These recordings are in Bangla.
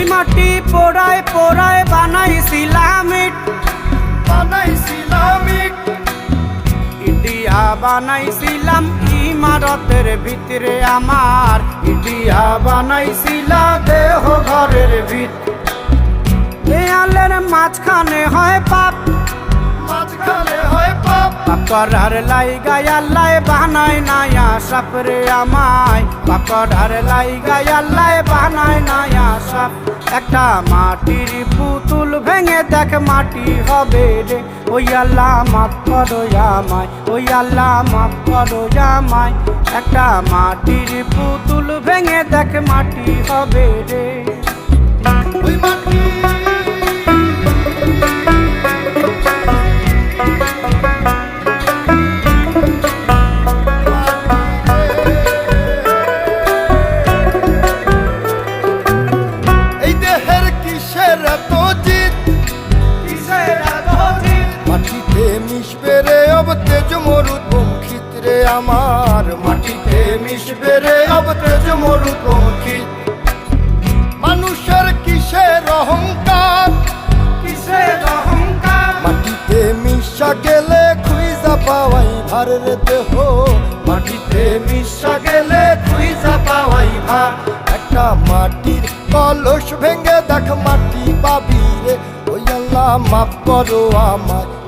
ওই মাটি পোড়ায় পোড়ায় বানাইছিলাম ইট। বানাইছিলাম ইট। ইডিয়া বানাইছিলাম ইমারতের ভিতরে আমার। ইডিয়া বানাইছিলা দেহ ঘরের ভিত। দেয়ালের মাঝখানে হয় পাপ মাঝখানে হয় পাপ। পাকড়ার লাই গায়াল্লাই বানাই নায়া সাপরে আমায়। পাকড়ার লাই গায়াল্লাই বানাই নায়া সাপ একটা মাটির পুতুল ভেঙে দেখ মাটি হবে রে। ওই আল্লাহ মাফ করো আমায়, ওই আল্লাহ মাফ করো আমায়। একটা মাটির পুতুল ভেঙে দেখ মাটি হবে রে। ওই মাটি মাটিতে মিশবে রে অব তেজ মরুদ বঙ্কিত মানুষের কিসের অহংকার? কিসের অহংকার? মাটিতে মিশা গেলে খুইজা পাওয়াই ভারের দেহ। মাটিতে মিশা গেলে খুইজা পাওয়াই ভার। একটা মাটির কলস ভেঙে দেখ মাটি পাবি রে। ওই আল্লাহ মাফ করো আমায়।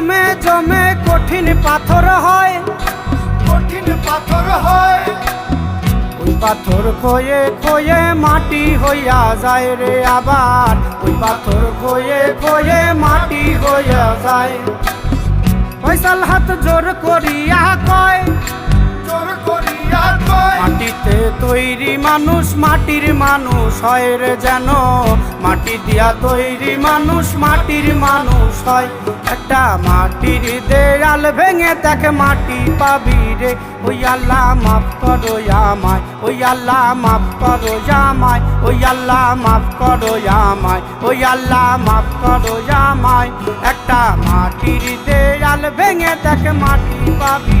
জমে জমে কঠিন পাথর হয়। কঠিন পাথর হয়। ওই পাথর খয়ে খয়ে মাটি হইয়া যায় রে আবার। ওই পাথর খয়ে খয়ে মাটি হইয়া যায়। ফয়সাল হাত জোর করিয়া কয় জোর করিয়া কয় মাটিতে তৈরি মানুষ, মাটির মানুষ হয় রে যেন। মাটি দিয়া তৈরি মানুষ, মাটির মানুষ হয়। একটা মাটির দেয়াল ভেঙে দেখে, মাটি পাবি রে। ওই আল্লাহ মাফ করো আমায়, ওই আল্লাহ মাফ করো আমায়, ওই আল্লাহ মাফ করো আমায়, ওই আল্লাহ মাফ করো আমায়। একটা মাটির দেয়াল ভেঙে দেখে, মাটি পাবি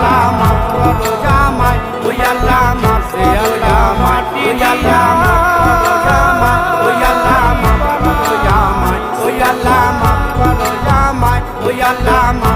আল্লাহ মাফ করো জামাই ওই আল্লাহ মাফ সে আল্লাহ মাটি আল্লাহ মাফ করো জামাই ওই আল্লাহ মাফ করো জামাই ওই আল্লাহ মাফ করো জামাই ওই আল্লাহ